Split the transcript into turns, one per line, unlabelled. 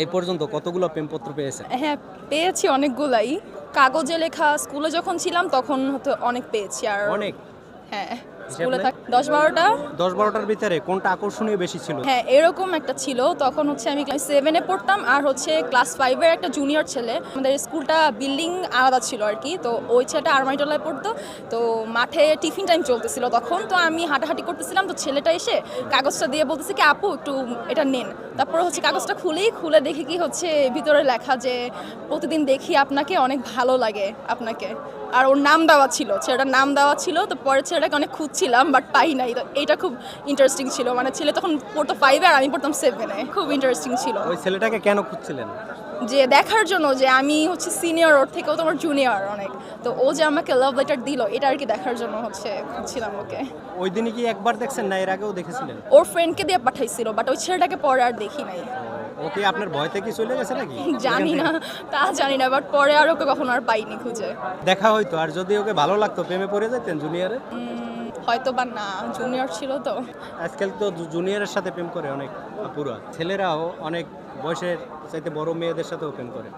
এই পর্যন্ত কতগুলো প্রেমপত্র পেয়েছেন?
হ্যাঁ পেয়েছি অনেকগুলাই। কাগজে লেখা স্কুলে যখন ছিলাম তখন হতো অনেক পেয়েছি আর
অনেক?
হ্যাঁ স্কুলে থাক দশ বারোটা।
দশ বারোটার ভিতরে কোনটা আকর্ষণীয় বেশি ছিল?
হ্যাঁ এরকম একটা ছিল। তখন হচ্ছে আমি ক্লাস সেভেনে পড়তাম আর হচ্ছে ক্লাস ফাইভের একটা জুনিয়র ছেলে। আমাদের স্কুলটা বিল্ডিং আলাদা ছিল আর কি তো ওই ছেলেটা আরমাইটলায় পড়তো। তো মাঠে টিফিন টাইম চলতেছিল তখন, তো আমি হাঁটাহাঁটি করতেছিলাম, তো ছেলেটা এসে কাগজটা দিয়ে বলতেছে কি, আপু, একটু এটা নেন। তারপরে হচ্ছে কাগজটা খুলেই খুলে দেখি কি হচ্ছে, ভিতরে লেখা যে, প্রতিদিন দেখি আপনাকে, অনেক ভালো লাগে আপনাকে। আর ওর নাম দেওয়া ছিল, ছেলেটার নাম দেওয়া ছিল, তো পরে ছেলেটাকে অনেক খুঁজছিলাম বাট পাই নাই। তো এইটা খুব ইন্টারেস্টিং ছিল। মানে ছেলে তখন পড়তো ফাইভে আর আমি পড়তাম সেভেনে খুব ইন্টারেস্টিং ছিল।
ওই ছেলেটাকে কেন খুঁজছিলেন?
যে দেখার জন্য যে আমি হচ্ছে সিনিয়র ওর থেকেও তোমার জুনিয়র অনেক। তো ও যে আমাকে লাভ লেটার দিল এটা আর কি দেখার জন্য হচ্ছে খুঁজছিলাম ওকে।
ওই দিনে কি একবার দেখছেন না? এর আগেও দেখেছিলেন?
ওর ফ্রেন্ডকে দিয়ে পাঠাইছিল বাট ওই ছেলেটাকে পরে আর দেখি নাই।
ওকে আপনার ভয় থেকে চলে গেছে নাকি?
জানি না তা জানি না বাট পরে আর ওকে কখনো আর পাইনি খুঁজে।
দেখা হয়তো আর যদি ওকে ভালো লাগতো প্রেমে পড়ে যেতেন জুনিয়রে
হয়তো বা না জুনিয়র ছিল তো।
আজকাল তো জুনিয়রের সাথে প্রেম করে অনেক পুরা ছেলেরাও অনেক বয়সের চাইতে বড় মেয়েদের সাথেও প্রেম করে।